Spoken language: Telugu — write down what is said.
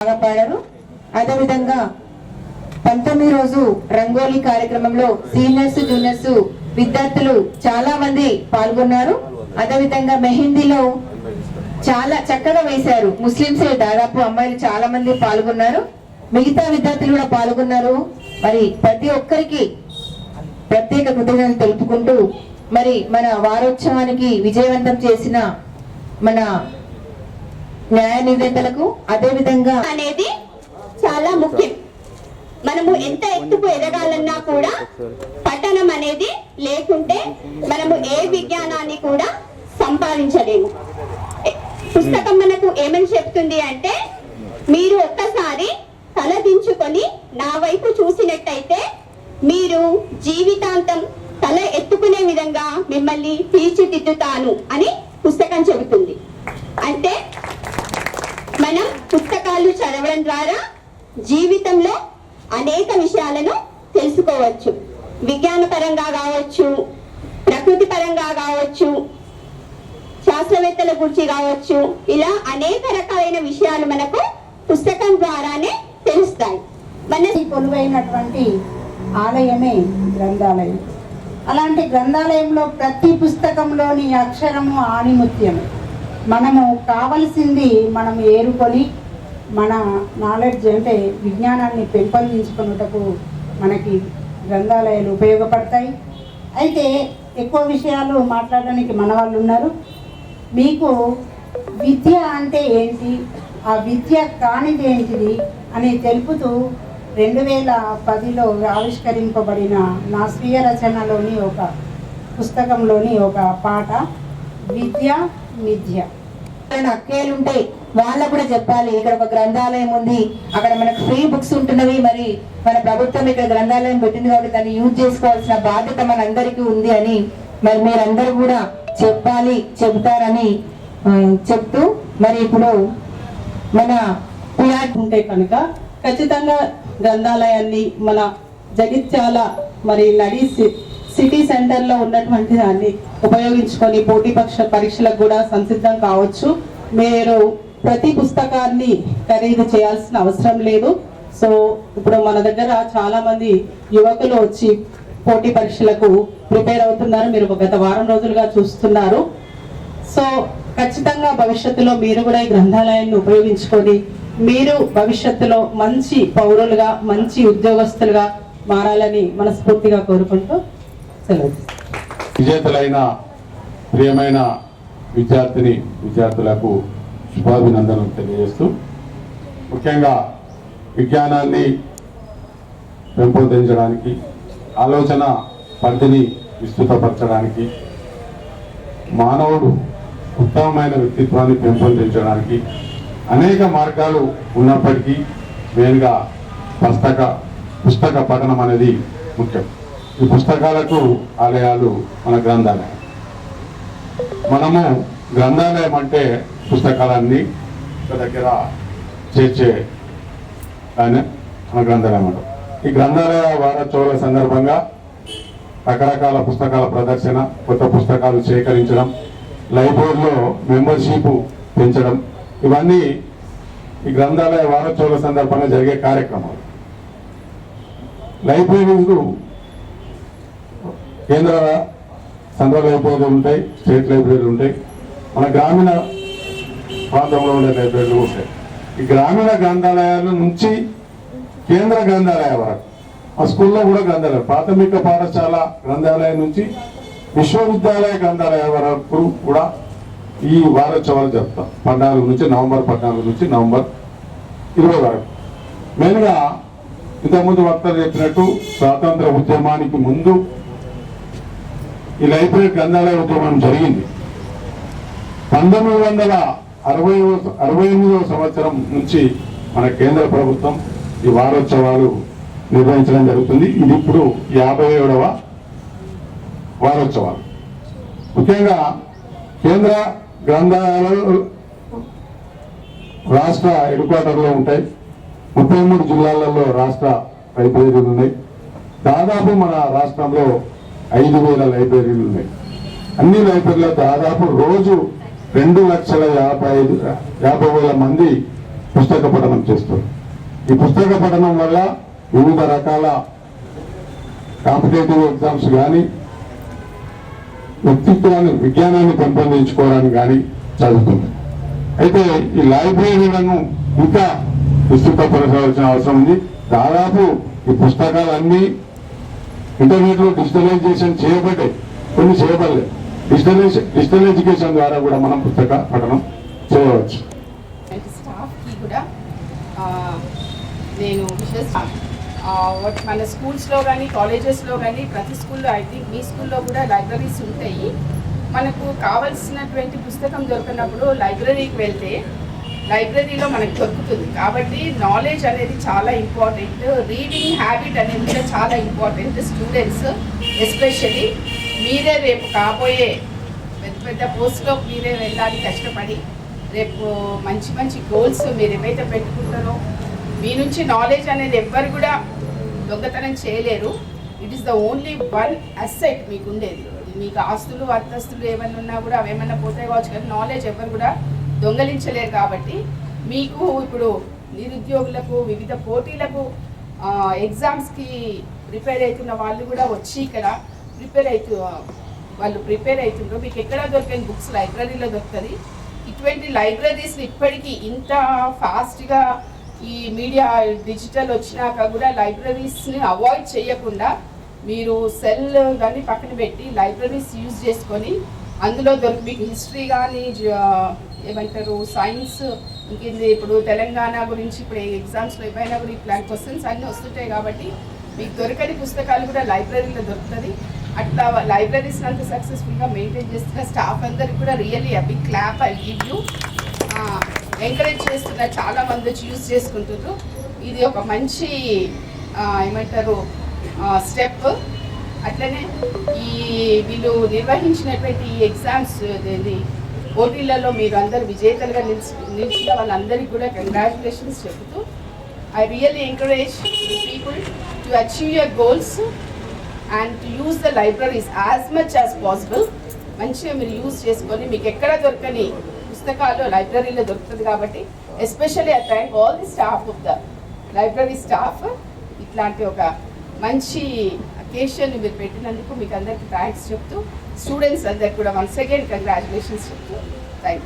బాగా పాడారు. అదేవిధంగా పంతొమ్మిది రోజు రంగోలీ కార్యక్రమంలో సీనియర్స్ జూనియర్స్ విద్యార్థులు చాలా మంది పాల్గొన్నారు. అదేవిధంగా మెహందీలో చాలా చక్కగా వేశారు. ముస్లింస్ దాదాపు అమ్మాయిలు చాలా మంది పాల్గొన్నారు. మిగతా విద్యార్థులు కూడా పాల్గొన్నారు. మరి ప్రతి ఒక్కరికి ప్రత్యేక కృతజ్ఞతలు తెలుపుకుంటూ మరి మన వారోత్సవానికి విజయవంతం చేసిన మన న్యాయ నివేదనలకు అదే విధంగా అనేది చాలా ముఖ్యం. మనము ఎంత ఎత్తుకు ఎదగాలన్నా కూడా పఠనం అనేది లేకుంటే మనము ఏ విజ్ఞానాన్ని కూడా సంపాదించలేము. పుస్తకం మనకు ఏమని చెప్తుంది అంటే మీరు ఒక్కసారి తలదించుకొని నా వైపు చూసినట్టయితే మీరు జీవితాంతం తల ఎత్తుకునే విధంగా మిమ్మల్ని తీర్చిదిద్దుతాను అని పుస్తకం చెబుతుంది. అంటే మనం పుస్తకాలు చదవడం ద్వారా జీవితంలో అనేక విషయాలను తెలుసుకోవచ్చు. విజ్ఞాన పరంగా కావచ్చు ప్రకృతి పరంగా కావచ్చు శాస్త్రవేత్తల గురించి కావచ్చు ఇలా అనేక రకాలైన విషయాలు మనకు పుస్తకం ద్వారానే తెలుస్తాయి. మన కొలువైనటువంటి ఆలయమే గ్రంథాలయం. అలాంటి గ్రంథాలయంలో ప్రతి పుస్తకంలోని అక్షరము ఆణిముత్యం మనము కావలసింది మనం ఏరుకొని మన నాలెడ్జ్ అంటే విజ్ఞానాన్ని పెంపొందించుకున్నటకు మనకి గ్రంథాలయాలు ఉపయోగపడతాయి. అయితే ఎక్కువ విషయాలు మాట్లాడడానికి మన వాళ్ళు ఉన్నారు. మీకు విద్య అంటే ఏంటి? ఆ విద్య కానిది ఏంటిది? అని తెలుపుతూ రెండు వేల పదిలో ఆవిష్కరింపబడిన నా స్వీయ రచనలోని ఒక పుస్తకంలోని ఒక పాట విద్య మిథ్య. అక్కేలుంటే ఉంటే వాళ్ళకు కూడా చెప్పాలి. ఇక్కడ ఒక గ్రంథాలయం ఉంది. అక్కడ మనకు ఫ్రీ బుక్స్ ఉంటున్నవి. మరి మన ప్రభుత్వం ఇక్కడ గ్రంథాలయం పెట్టింది కాబట్టి దాన్ని యూజ్ చేసుకోవాల్సిన బాధ్యత మనందరికీ ఉంది అని మరి మీరందరూ కూడా చెప్పాలి చెబుతారని చెప్తూ మరి ఇప్పుడు మన పిఆర్ ఉంటే కనుక ఖచ్చితంగా గ్రంథాలయాన్ని మన జగిత్యాల మరి నడి సిటీ సెంటర్లో ఉన్నటువంటి దాన్ని ఉపయోగించుకొని పోటీ పక్ష పరీక్షలకు కూడా సంసిద్ధం కావచ్చు. మీరు ప్రతి పుస్తకాన్ని ఖరీదు చేయాల్సిన అవసరం లేదు. సో ఇప్పుడు మన దగ్గర చాలా మంది యువకులు వచ్చి పోటీ పరీక్షలకు ప్రిపేర్ అవుతున్నారు. మీరు గత వారం రోజులుగా చూస్తున్నారు. సో ఖచ్చితంగా భవిష్యత్తులో మీరు కూడా ఈ గ్రంథాలయాన్ని ఉపయోగించుకొని మీరు భవిష్యత్తులో మంచి పౌరులుగా మంచి ఉద్యోగస్తులుగా మారాలని మనస్ఫూర్తిగా కోరుకుంటూ విజేతలైన ప్రియమైన విద్యార్థిని విద్యార్థులకు శుభాభినందనలు తెలియజేస్తూ ముఖ్యంగా విజ్ఞానాన్ని పెంపొందించడానికి ఆలోచన పరిధిని విస్తృతపరచడానికి మానవుడు ఉత్తమమైన వ్యక్తిత్వాన్ని పెంపొందించడానికి అనేక మార్గాలు ఉన్నప్పటికీ మెయిన్గా పుస్తక పుస్తక పఠనం అనేది ముఖ్యం. ఈ పుస్తకాలకు ఆలయాలు మన గ్రంథాలయం. మనము గ్రంథాలయం అంటే పుస్తకాలన్నీ ఒక దగ్గర చేర్చే ఆయన మన గ్రంథాలయం అంటాం. ఈ గ్రంథాలయ వారోత్సవాల సందర్భంగా రకరకాల పుస్తకాల ప్రదర్శన కొత్త పుస్తకాలు సేకరించడం లైబ్రరీలో మెంబర్షిప్ పెంచడం ఇవన్నీ ఈ గ్రంథాలయ వారోత్సవాల సందర్భంగా జరిగే కార్యక్రమాలు. లైబ్రరీలు కేంద్ర సెంట్రల్ లైబ్రరీలు ఉంటాయి స్టేట్ లైబ్రరీలు ఉంటాయి. మన గ్రామీణ ప్రాంతంలో ఉండే లైబ్రరీలు ఉంటాయి. ఈ గ్రామీణ గ్రంథాలయాల నుంచి కేంద్ర గ్రంథాలయ వరకు ఆ స్కూల్లో కూడా గ్రంథాలయం ప్రాథమిక పాఠశాల గ్రంథాలయం నుంచి విశ్వవిద్యాలయ గ్రంథాలయ వరకు కూడా ఈ వారోత్సవాలు జరుపుతాం. పద్నాలుగు నుంచి నవంబర్ పద్నాలుగు నుంచి నవంబర్ ఇరవై వరకు. మెయిన్గా ఇంతకుముందు వక్తలు చెప్పినట్టు స్వాతంత్ర ఉద్యమానికి ముందు ఈ లైబ్రరీ గ్రంథాలయ ఉద్యమం జరిగింది. పంతొమ్మిది వందల అరవై అరవై ఎనిమిదవ సంవత్సరం నుంచి మన కేంద్ర ప్రభుత్వం ఈ వారోత్సవాలు నిర్వహించడం జరుగుతుంది. ఇది ఇప్పుడు యాభై ఏడవ వారోత్సవాలు. ముఖ్యంగా కేంద్ర గ్రంథాలయాలు రాష్ట్ర హెడ్ క్వార్టర్లో ఉంటాయి. ముప్పై మూడు జిల్లాలలో రాష్ట్ర లైబ్రరీలు ఉన్నాయి. దాదాపు మన రాష్ట్రంలో ఐదు వేల లైబ్రరీలు ఉన్నాయి. అన్ని లైబ్రరీలో దాదాపు రోజు రెండు లక్షల యాభై ఐదు యాభై వేల మంది పుస్తక పఠనం చేస్తారు. ఈ పుస్తక పఠనం వల్ల వివిధ రకాల కాంపిటేటివ్ ఎగ్జామ్స్ కానీ వ్యక్తిత్వాన్ని విజ్ఞానాన్ని పెంపొందించుకోవడానికి కానీ చదువుతుంది అయితే ఈ లైబ్రరీలను ఇంకా విస్తృతపరచవలసిన అవసరం ఉంది. దాదాపు ఈ పుస్తకాలన్నీ ఇంటర్నెట్లో డిజిటలైజేషన్ చేయబడ్డాయి కొన్ని చేయబడలేదు డిజిటలైజేషన్ డిజిటల్ ఎడ్యుకేషన్ ద్వారా కూడా మనం పుస్తక పఠనం చేయవచ్చు. కూడా నేను మన స్కూల్స్లో కానీ కాలేజెస్లో కానీ ప్రతి స్కూల్లో ఐ థింక్ మీ స్కూల్లో కూడా లైబ్రరీస్ ఉంటాయి. మనకు కావలసినటువంటి పుస్తకం దొరికినప్పుడు లైబ్రరీకి వెళ్తే లైబ్రరీలో మనకు దొరుకుతుంది. కాబట్టి నాలెడ్జ్ అనేది చాలా ఇంపార్టెంట్ రీడింగ్ హ్యాబిట్ అనేది కూడా చాలా ఇంపార్టెంట్ స్టూడెంట్స్ ఎస్పెషలీ మీరే రేపు కాబోయే పెద్ద పెద్ద పోస్ట్లో మీరే వెళ్ళాలి కష్టపడి రేపు మంచి మంచి గోల్స్ మీరు ఏవైతే పెట్టుకుంటారో మీ నుంచి నాలెడ్జ్ అనేది ఎవ్వరు కూడా దొంగతనం చేయలేరు. It is the only one asset మీకు ఉండేది. మీకు ఆస్తులు అర్థస్తులు ఏమైనా ఉన్నా కూడా అవి ఏమైనా పోతాయి కావచ్చు కానీ నాలెడ్జ్ ఎవరు కూడా దొంగలించలేరు కాబట్టి మీకు ఇప్పుడు నిరుద్యోగులకు వివిధ పోటీలకు ఎగ్జామ్స్కి ప్రిపేర్ అవుతున్న వాళ్ళు కూడా వచ్చి ఇక్కడ ప్రిపేర్ అవుతూ వాళ్ళు ప్రిపేర్ అవుతుండ్రు. మీకు ఎక్కడ దొరికిన బుక్స్? లైబ్రరీలో దొరుకుతుంది. ఇటువంటి లైబ్రరీస్ ఇప్పటికీ ఇంత ఫాస్ట్గా ఈ మీడియా డిజిటల్ వచ్చినాక కూడా లైబ్రరీస్ని అవాయిడ్ చేయకుండా మీరు సెల్ కానీ పక్కన పెట్టి లైబ్రరీస్ యూజ్ చేసుకొని అందులో దొరికి మీకు హిస్టరీ కానీ ఏమంటారు సైన్స్ ఇంకేంది ఇప్పుడు తెలంగాణ గురించి ఇప్పుడు ఎగ్జామ్స్లో ఏమైనా కూడా ఇట్లాంటి క్వశ్చన్స్ అన్నీ వస్తుంటాయి కాబట్టి మీకు దొరకని పుస్తకాలు కూడా లైబ్రరీలో దొరుకుతుంది అట్లా లైబ్రరీస్ అంత సక్సెస్ఫుల్గా మెయింటైన్ చేస్తున్న స్టాఫ్ అందరికి కూడా really a big clap I give you encourage చేస్తున్న చాలా మంది వచ్చి యూజ్ చేసుకుంటున్నారు. ఇది ఒక మంచి ఏమంటారు స్టెప్ అట్లనే ఈ వీళ్ళు నిర్వహించినటువంటి ఈ ఎగ్జామ్స్ ఇది పోటీలలో మీరు అందరు విజేతలుగా నిలిచి నిలిచిన వాళ్ళందరికీ కూడా కంగ్రాచులేషన్స్ చెబుతూ I really encourage people to achieve your goals and to use the libraries as much as possible మంచిగా మీరు యూజ్ చేసుకొని మీకు ఎక్కడ దొరకని పుస్తకాలు లైబ్రరీలో దొరుకుతుంది కాబట్టి especially I thank all the staff of the library staff ఇట్లాంటి ఒక మంచి కేశవ్ని మీరు పెట్టినందుకు మీకు అందరికీ థ్యాంక్స్ చెప్తూ స్టూడెంట్స్ అందరికి కూడా వన్స్ అగైన్ కంగ్రాచులేషన్స్ చెప్తూ.